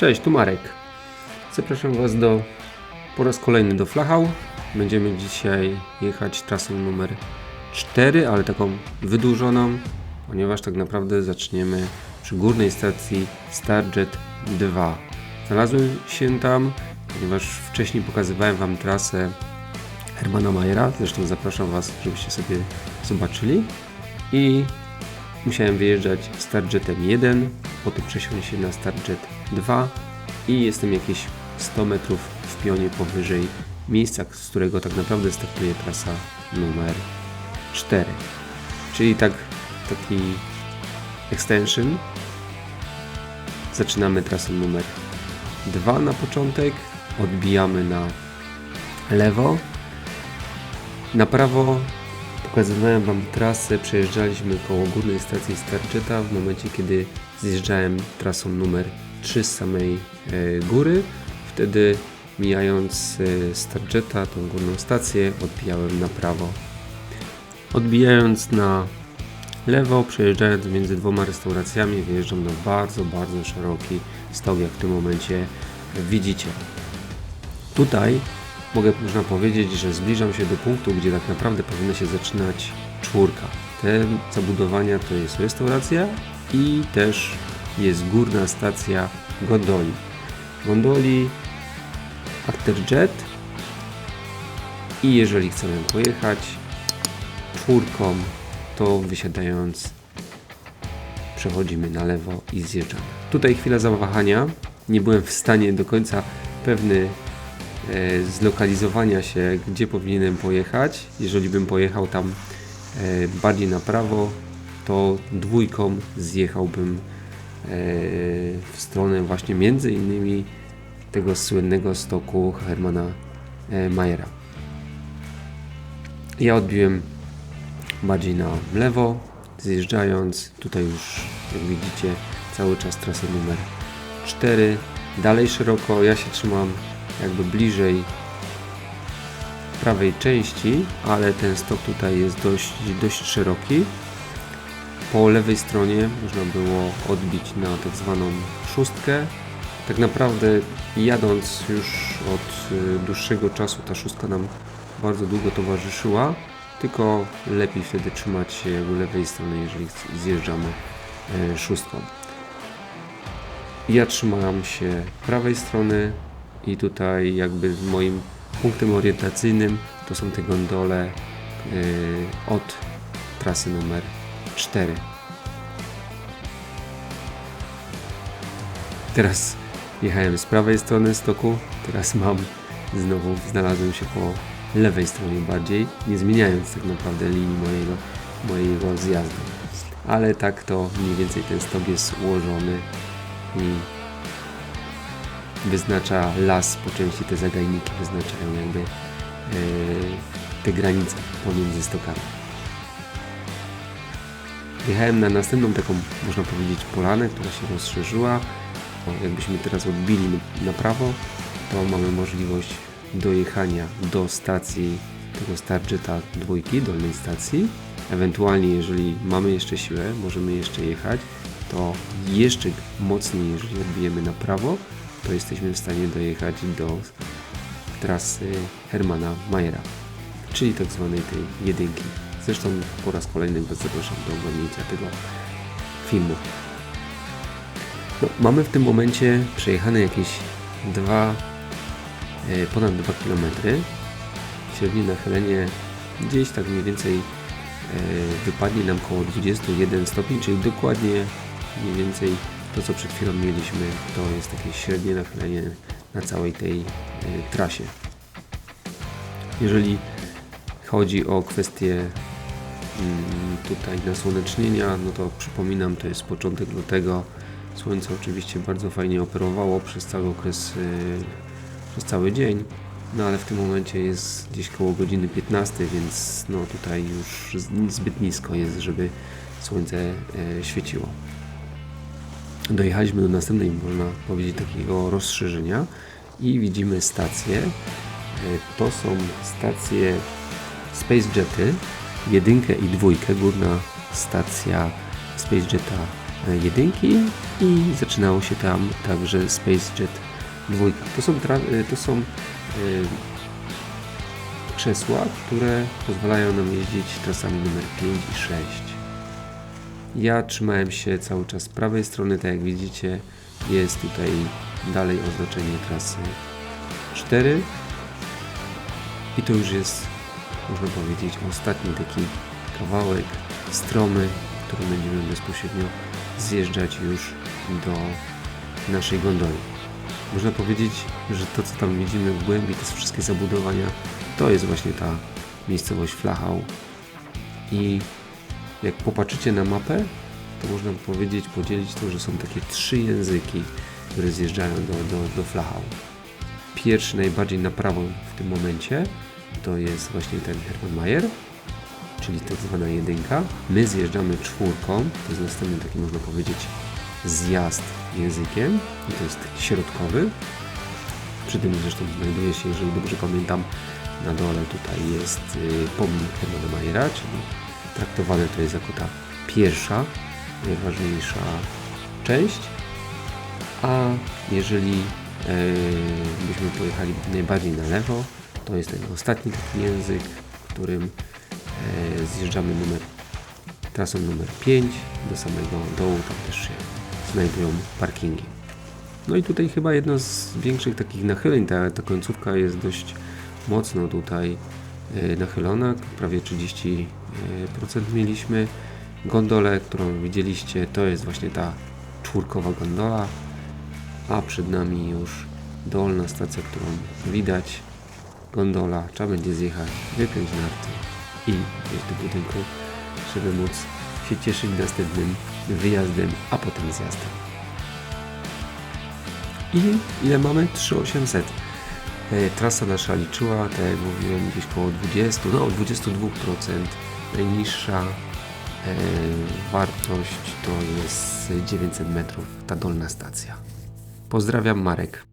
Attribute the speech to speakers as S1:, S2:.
S1: Cześć, tu Marek. Zapraszam Was do po raz kolejny do Flachau. Będziemy dzisiaj jechać trasą numer 4, ale taką wydłużoną, ponieważ tak naprawdę zaczniemy przy górnej stacji Starjet 2. Znalazłem się tam, ponieważ wcześniej pokazywałem Wam trasę Hermana Mayera, zresztą zapraszam Was, żebyście sobie zobaczyli. I musiałem wyjeżdżać Starjetem 1, potem przesiąść się na Starjet 2 i jestem jakieś 100 metrów w pionie powyżej miejsca, z którego tak naprawdę startuje trasa numer 4. Czyli tak taki extension. Zaczynamy trasę numer 2 na początek, odbijamy na lewo. Na prawo pokazywałem Wam trasę, przejeżdżaliśmy koło górnej stacji Starjeta w momencie, kiedy zjeżdżałem trasą numer 3 z samej e, góry. Wtedy mijając e, Starjeta, tą górną stację, odbijałem na prawo. Odbijając na lewo, przejeżdżając między dwoma restauracjami, wyjeżdżam na bardzo, bardzo szeroki stok, jak w tym momencie widzicie. Tutaj mogę, można powiedzieć, że zbliżam się do punktu, gdzie tak naprawdę powinna się zaczynać czwórka. Te zabudowania to jest restauracja i też jest górna stacja gondoli. Gondoli Afterjet i jeżeli chcemy pojechać czwórką, to wysiadając przechodzimy na lewo i zjeżdżamy. Tutaj chwila zawahania. Nie byłem w stanie do końca pewny zlokalizowania się, gdzie powinienem pojechać. Jeżeli bym pojechał tam e, bardziej na prawo, to dwójką zjechałbym e, w stronę właśnie między innymi tego słynnego stoku Hermana e, Mayera. Ja odbiłem bardziej na lewo, zjeżdżając. Tutaj już, jak widzicie, cały czas trasę numer 4. Dalej szeroko, ja się trzymam jakby bliżej prawej części, ale ten stok tutaj jest dość, dość szeroki. Po lewej stronie można było odbić na tak zwaną szóstkę. Tak naprawdę jadąc już od y, dłuższego czasu ta szóstka nam bardzo długo towarzyszyła, tylko lepiej wtedy trzymać się jakby lewej strony, jeżeli zjeżdżamy e, szóstką. Ja trzymam się prawej strony i tutaj jakby moim punktem orientacyjnym to są te gondole e, od trasy numer 4. Teraz jechałem z prawej strony stoku, teraz mam znowu znalazłem się po lewej stronie bardziej, nie zmieniając tak naprawdę linii mojego, mojego zjazdu. Ale tak to mniej więcej ten stok jest ułożony i wyznacza las po części, te zagajniki wyznaczają jakby e, te granice pomiędzy stokami. Wjechałem na następną taką, można powiedzieć, polanę, która się rozszerzyła. Jakbyśmy teraz odbili na prawo, to mamy możliwość dojechania do stacji tego Starjeta dwójki, dolnej stacji. Ewentualnie, jeżeli mamy jeszcze siłę, możemy jeszcze jechać, to jeszcze mocniej, jeżeli odbijemy na prawo, to jesteśmy w stanie dojechać do trasy Hermana Mayera, czyli tak zwanej tej jedynki. Zresztą po raz kolejny Was zapraszam do oglądnięcia tego filmu. No, mamy w tym momencie przejechane jakieś dwa, e, ponad 2 km. Średnie nachylenie gdzieś tak mniej więcej e, wypadnie nam około 21 stopni, czyli dokładnie mniej więcej to co przed chwilą mieliśmy to jest takie średnie nachylenie na całej tej e, trasie. Jeżeli chodzi o kwestię mm, tutaj nasłonecznienia, no to przypominam, to jest początek lutego. Słońce oczywiście bardzo fajnie operowało przez cały okres, yy, przez cały dzień, no ale w tym momencie jest gdzieś koło godziny 15, więc no tutaj już zbyt nisko jest, żeby słońce yy, świeciło. Dojechaliśmy do następnej, można powiedzieć, takiego rozszerzenia i widzimy stacje. Yy, to są stacje Space Jety, jedynkę i dwójkę, górna stacja Space Jeta e, jedynki i zaczynało się tam także Space Jet 2. To są, e, to są e, krzesła, które pozwalają nam jeździć trasami numer 5 i 6. Ja trzymałem się cały czas prawej strony, tak jak widzicie jest tutaj dalej oznaczenie trasy 4 i to już jest można powiedzieć ostatni taki kawałek stromy, który będziemy bezpośrednio zjeżdżać już do naszej gondoli. Można powiedzieć, że to co tam widzimy w głębi, te wszystkie zabudowania, to jest właśnie ta miejscowość Flachau. I jak popatrzycie na mapę, to można powiedzieć, podzielić to, że są takie trzy języki, które zjeżdżają do, do, do Flachau. Pierwszy, najbardziej na prawo w tym momencie, to jest właśnie ten Hermann Mayer, czyli tak zwana jedynka. My zjeżdżamy czwórką, to jest następny taki, można powiedzieć, zjazd językiem i to jest środkowy. Przy tym zresztą znajduje się, jeżeli dobrze pamiętam, na dole tutaj jest y, pomnik Hermana Mayera, czyli traktowane to jest jako ta pierwsza, najważniejsza część. A jeżeli e, byśmy pojechali najbardziej na lewo, to jest ten ostatni taki język, którym e, zjeżdżamy numer, trasą numer 5 do samego dołu, tam też się znajdują parkingi. No i tutaj chyba jedno z większych takich nachyleń, ta, ta końcówka jest dość mocno tutaj nachylona, prawie 30% mieliśmy. Gondolę, którą widzieliście, to jest właśnie ta czwórkowa gondola, a przed nami już dolna stacja, którą widać. Gondola, trzeba będzie zjechać, wypiąć narty i wejść do budynku, żeby móc się cieszyć następnym wyjazdem, a potem zjazdem. I ile mamy? 3800. E, Trasa nasza liczyła, tak jak mówiłem, gdzieś koło 20, no 22%. Najniższa e, wartość to jest 900 metrów, ta dolna stacja. Pozdrawiam Marek.